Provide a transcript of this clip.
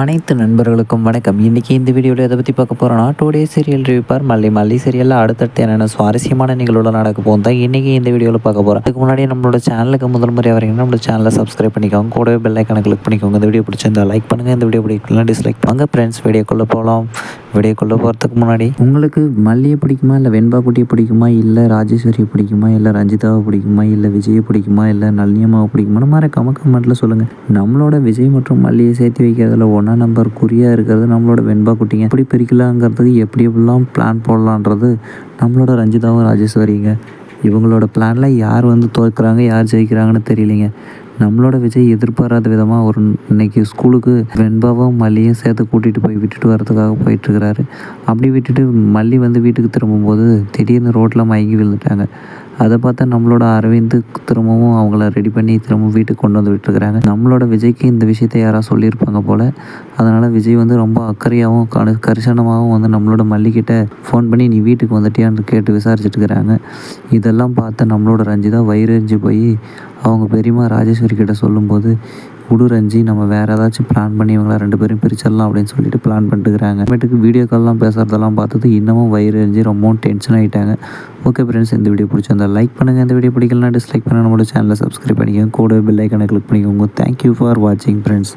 அனைத்து நண்பர்களுக்கும் வணக்கம். இன்றைக்கி இந்த வீடியோவில் எதை பற்றி பார்க்க போகிறோன்னா டூ டே சீரியல் ரிவிப்பார் மல்லி மல்லி சீரியலில் அடுத்தடுத்து என்னென்ன சுவாரஸ்யமான நிகழ்வுகள் நடக்க போகும் தான் இன்றைக்கி இந்த வீடியோவில் பார்க்க போகிறோம் அதுக்கு முன்னாடி நம்மளோட சேனலுக்கு முதல் முறையாக வரீங்கன்னா நம்மளோட சேனலை சப்ஸ்கிரைப் பண்ணிக்கோங்க. கூடவே பெல் ஐக்கனை கிளிக் பண்ணிக்கோங்க. இந்த வீடியோ பிடிச்சிருந்தா லைக் பண்ணுங்கள் இந்த வீடியோ பிடிக்கலாம் டிஸ்லைக் பண்ணுங்கள் ஃப்ரெண்ட்ஸ் வீடியோக்குள்ளே போகலாம் வீடியோக்குள்ளே போகிறதுக்கு முன்னாடி. உங்களுக்கு மல்லியை பிடிக்குமா இல்லை வெண்பா குட்டியை பிடிக்குமா இல்லை ராஜேஸ்வரியை பிடிக்குமா இல்லை ரஞ்சிதாவை பிடிக்குமா இல்லை விஜயை பிடிக்குமா இல்லை நளினியம்மாவை பிடிக்குமா? மறக்காம கமெண்ட்டில் சொல்லுங்கள் நம்மளோட விஜய் மற்றும் மல்லியை சேர்த்து வைக்கிறதுல ஒன்றா நம்பர் குறியாக இருக்கிறது நம்மளோட வெண்பா குட்டிங்க. எப்படி பிரிக்கலாங்கிறதுக்கு எப்படி எப்படிலாம் பிளான் போடலான்றது நம்மளோட ரஞ்சிதாவும் ராஜேஸ்வரிங்க. இவங்களோட பிளானில் யார் வந்து தோற்கிறாங்க யார் ஜெயிக்கிறாங்கன்னு தெரியலிங்க. நம்மளோட விஜய் எதிர்பாராத விதமாக ஒரு இன்னைக்கு ஸ்கூலுக்கு வெண்பாவும் மல்லியும் சேர்த்து கூட்டிகிட்டு போய் விட்டுட்டு வரதுக்காக போயிட்டுருக்கிறாரு. அப்படி விட்டுட்டு மல்லி வந்து வீட்டுக்கு திரும்பும்போது திடீர்னு ரோட்டில் மயங்கி விழுந்துட்டாங்க. அதை பார்த்தா நம்மளோட அரவிந்து திரும்பவும் அவங்கள ரெடி பண்ணி திரும்ப வீட்டுக்கு கொண்டு வந்து விட்டுருக்குறாங்க. நம்மளோட விஜய்க்கு இந்த விஷயத்த யாராவது சொல்லியிருப்பாங்க போல். அதனால் விஜய் வந்து ரொம்ப அக்கறையாகவும் கரு கரிசனமாகவும் வந்து நம்மளோட மல்லிக்கிட்ட ஃபோன் பண்ணி நீ வீட்டுக்கு வந்துட்டியான்னு கேட்டு விசாரிச்சுட்டு இருக்கிறாங்க இதெல்லாம் பார்த்து நம்மளோட ரஞ்சிதா வயிறறிஞ்சு போய் அவங்க பெரியம்மா ராஜேஸ்வரி கிட்ட சொல்லும்போது விடு ரஞ்சி நம்ம வேறு ஏதாச்சும் பிளான் பண்ணி இவங்கள ரெண்டு பேரும் பிரிச்சிடலாம் அப்படின்னு சொல்லிட்டு பிளான் பண்ணிட்டுக்கிறாங்க அப்புறமேட்டுக்கு வீடியோ கால்லாம் பேசுகிறதெல்லாம் பார்த்தது இன்னமும் வயிறு எரிஞ்சு ரொம்பவும் டென்ஷன் ஆகிட்டாங்க ஓகே ஃப்ரெண்ட்ஸ் இந்த வீடியோ பிடிச்சிருந்தா லைக் பண்ணுங்கள் இந்த வீடியோ பிடிக்கலனா டிஸ்லைக் பண்ண நம்மளோட சேனலை சப்ஸ்கிரைப் பண்ணிக்கோங்க. கூட பெல் ஐக்கனை கிளிக் பண்ணிக்கோங்க. தேங்க்யூ ஃபார் வாட்சிங் ஃப்ரெண்ட்ஸ்